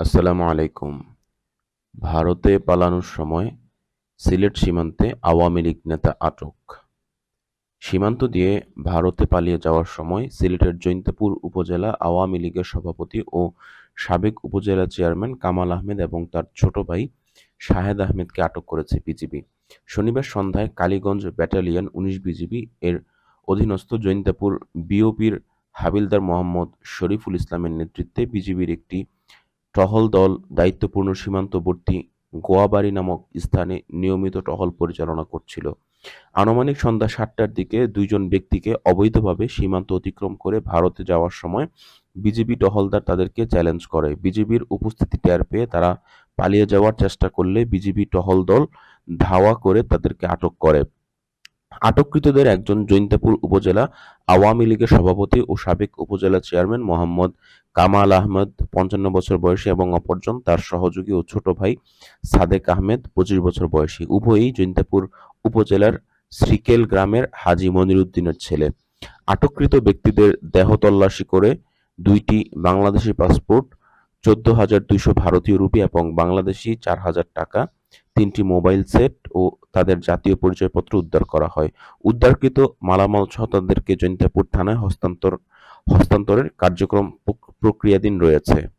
আসসালামু আলাইকুম। ভারতে পালানোর সময় সিলেট সীমান্তে আওয়ামী লীগ নেতা আটক। সীমান্ত দিয়ে ভারতে পালিয়ে যাওয়ার সময় সিলেটের জৈন্তাপুর উপজেলা আওয়ামী লীগের সভাপতি ও সাবেক উপজেলা চেয়ারম্যান কামাল আহমেদ এবং তার ছোট ভাই শাহেদ আহমেদকে আটক করেছে বিজিবি। শনিবার সন্ধ্যায় কালীগঞ্জ ব্যাটালিয়ন উনিশ বিজিবি এর অধীনস্থ জৈন্তাপুর বিওপির হাবিলদার মোহাম্মদ শরীফুল ইসলামের নেতৃত্বে বিজিবির একটি টহল দল দায়িত্বপূর্ণ সীমান্তবর্তী গোয়াবাড়ি নামক স্থানে নিয়মিত টহল পরিচালনা করছিল। আনুমানিক সন্ধ্যা সাতটার দিকে দুইজন ব্যক্তিকে অবৈধভাবে সীমান্ত অতিক্রম করে ভারতে যাওয়ার সময় বিজেপি টহলদার তাদেরকে চ্যালেঞ্জ করে। বিজেপির উপস্থিতি টের পেয়ে তারা পালিয়ে যাওয়ার চেষ্টা করলে বিজেপি টহল দল ধাওয়া করে তাদেরকে আটক করে। আটককৃতদের একজন জৈন্তাপুর উপজেলা আওয়ামী লীগের সভাপতি ও সাবেক উপজেলা চেয়ারম্যান মোহাম্মদ কামাল আহমেদ, পঞ্চান্ন বছর বয়সী এবং অপরজন তার সহযোগী ও ছোট ভাই সাদেক আহমেদ, পঁচিশ বছর বয়সী। উভয়ই জৈন্তাপুর উপজেলার শ্রীকেল গ্রামের হাজী মনিরুদ্দিনের ছেলে। আটককৃত ব্যক্তিদের দেহ তল্লাশি করে দুইটি বাংলাদেশি পাসপোর্ট, চোদ্দ হাজার দুইশো ভারতীয় রুপি এবং বাংলাদেশি চার হাজার টাকা তিনটি মোবাইল সেট ও তাদের জাতীয় পরিচয়পত্র উদ্ধার করা হয়। উদ্ধারকৃত মালামাল সহ তাদেরকে জৈন্তাপুর থানায় হস্তান্তর হস্তান্তরের কার্যক্রম প্রক- প্রক্রিয়াধীন রয়েছে।